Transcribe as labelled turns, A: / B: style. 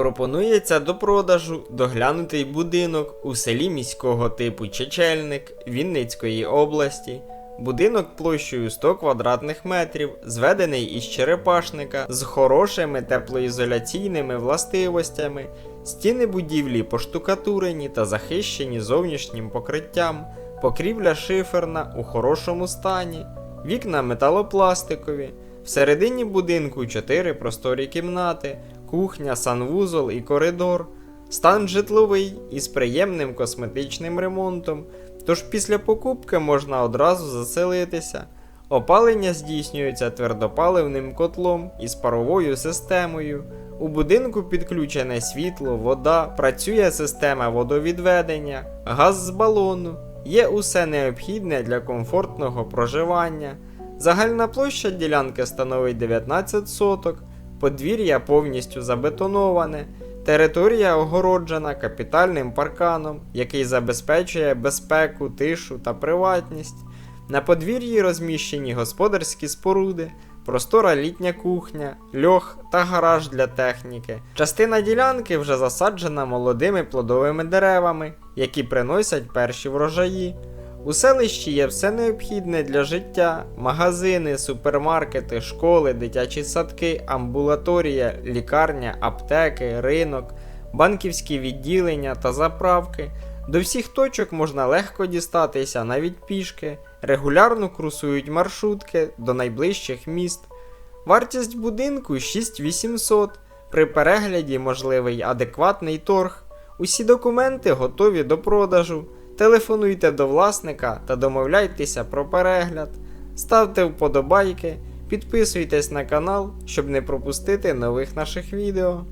A: Пропонується до продажу доглянутий будинок у селі міського типу Чечельник Вінницької області. Будинок площею 100 квадратних метрів, зведений із черепашника з хорошими теплоізоляційними властивостями. Стіни будівлі поштукатурені та захищені зовнішнім покриттям, покрівля шиферна у хорошому стані, вікна металопластикові. Всередині будинку 4 просторі кімнати, кухня, санвузол і коридор. Стан житловий із приємним косметичним ремонтом, тож після покупки можна одразу заселитися. Опалення здійснюється твердопаливним котлом із паровою системою. У будинку підключене світло, вода, працює система водовідведення, газ з балону. Є усе необхідне для комфортного проживання. Загальна площа ділянки становить 19 соток, подвір'я повністю забетоноване, територія огороджена капітальним парканом, який забезпечує безпеку, тишу та приватність. На подвір'ї розміщені господарські споруди, простора літня кухня, льох та гараж для техніки. Частина ділянки вже засаджена молодими плодовими деревами, які приносять перші врожаї. У селищі є все необхідне для життя: магазини, супермаркети, школи, дитячі садки, амбулаторія, лікарня, аптеки, ринок, банківські відділення та заправки. До всіх точок можна легко дістатися навіть пішки, регулярно курсують маршрутки до найближчих міст. Вартість будинку 6800. При перегляді можливий адекватний торг. Усі документи готові до продажу. Телефонуйте до власника та домовляйтеся про перегляд. Ставте вподобайки, підписуйтесь на канал, щоб не пропустити нових наших відео.